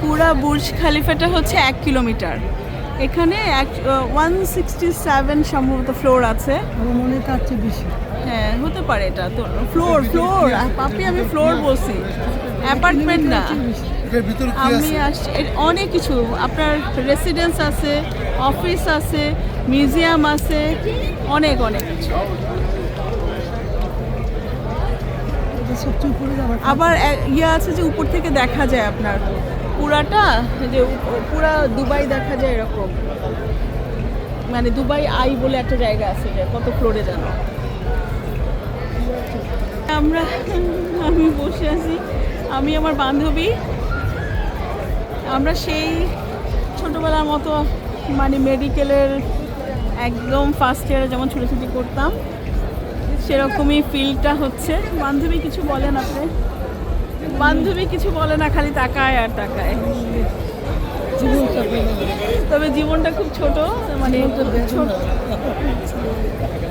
পুরা বুর্জ খালিফাটা হচ্ছে এক কিলোমিটার। এখানে এক ওয়ান সিক্সটি সেভেন সম্ভবত ফ্লোর আছে। আমার মনে হয় তার চেয়ে বেশি। হ্যাঁ হতে পারে এটা। তো ফ্লোর ফ্লোর পাপি আমি ফ্লোর বলছি। অ্যাপার্টমেন্ট না। আমি আসছি অনেক কিছু। আপনার রেসিডেন্স আছে অফিস আছে মিউজিয়াম আছে অনেক অনেক কিছু এটা আবার ইয়ে আছে যে উপর থেকে দেখা যায় আপনার। পুরাটা যে পুরা দুবাই দেখা যায় এরকম। মানে দুবাই আই বলে একটা জায়গা আছে কত ফ্লোরে জানো আমরা, আমি বসে আছি। আমি আমার বান্ধবী। আমরা সেই ছোটোবেলার মতো মানে মেডিকেলের একদম ফার্স্ট ইয়ারে যেমন ছুটোছুটি করতাম সেরকমই ফিলটা হচ্ছে। বান্ধবী কিছু বলেন আপনি বান্ধবী কিছু বলে না খালি তাকায় আর তাকায়। তবে জীবনটা খুব ছোট মানে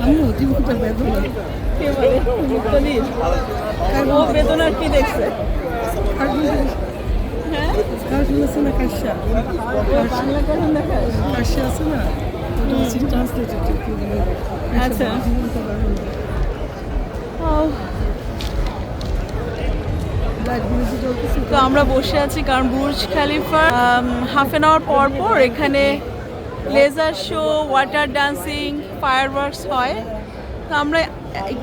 আমিও জীবনটা বেদনা। কে বলে? ও কি দেখছে? হ্যাঁ? কার্টুন আছে না কাশ্যা? বাংলা আছে না? ওটা আচ্ছা। জীবনটা বেদনা ও, লাইটগুলো যে জ্বলতেছে তো আমরা বসে আছি কারণ বুর্জ খালিফা হাফ অ্যান আওয়ার পর পর এখানে laser show water dancing fireworks হয়। তো আমরা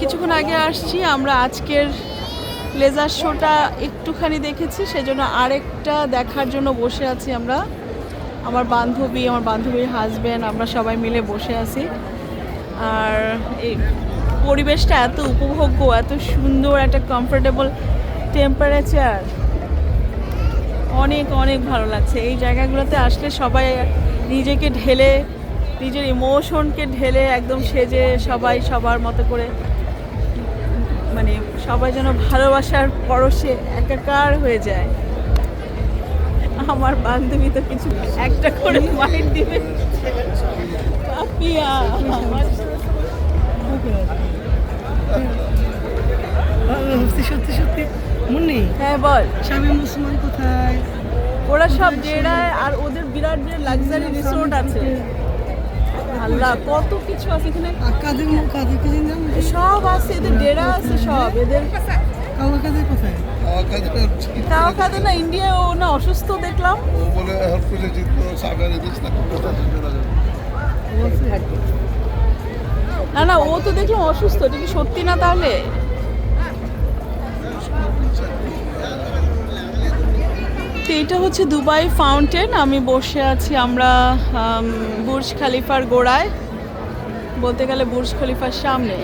কিছুক্ষণ আগে আসছি, আমরা আজকের লেজার শোটা একটুখানি দেখেছি, সেজন্য আরেকটা দেখার জন্য বসে আছি আমরা। আমার বান্ধবী, আমার বান্ধবীর হাজব্যান্ড আমরা সবাই মিলে বসে আছি। আর এই পরিবেশটা এত উপভোগ্য, এত সুন্দর, একটা কমফোর্টেবল টেম্পারেচার অনেক অনেক ভালো লাগছে। এই জায়গাগুলোতে আসলে সবাই নিজেকে ঢেলে, নিজের ইমোশনকে ঢেলে একদম সেজে সবাই সবার মতো করে মানে সবাই যেন ভালোবাসার পরশে একাকার হয়ে যায়। আমার বান্ধবী তো কিছু একটা করে মাইট দিবে। মনে নেই হ্যাঁ বল। স্বামী মুসলমান কোথায়? ওরা সব ডেরায় আর ওদের বিরাট বিরাট লাক্সারি রিসোর্ট আছে। আল্লাহ কত কিছু আছে এখানে। কাদের মুখ কাদের কি নাম সব আছে এদের ডেরা আছে সব। এদের কাদের কোথায়? কাছে তাও খাতে না ইন্ডিয়া ও না অসুস্থ দেখলাম। ও বলে হেল্প করে যে সাগরে দিস না না না ও তো দেখলাম অসুস্থ এটা কি সত্যি না তাহলে? তো এটা হচ্ছে দুবাই ফাউন্টেন। আমি বসে আছি আমরা আম, বুর্জ খালিফার গোড়ায়। বলতে গেলে বুর্জ খলিফার সামনে।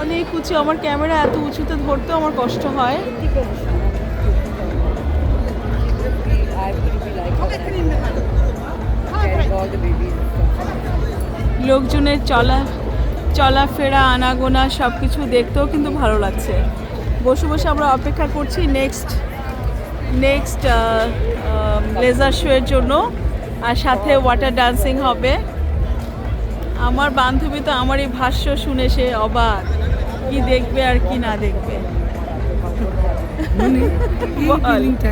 অনেক উঁচু আমার ক্যামেরা এত উঁচুতে ধরতেও আমার কষ্ট হয়। লোকজনের চলা চলাফেরা আনাগোনা সব কিছু দেখতেও কিন্তু ভালো লাগছে। বসে বসে আমরা অপেক্ষা করছি। নেক্সট নেক্সট লেজার শোয়ের জন্য আর সাথে ওয়াটার ডান্সিং হবে। আমার বান্ধবী তো আমার এই ভাষ্য শুনে সে অবাক কি দেখবে আর কি না দেখবে।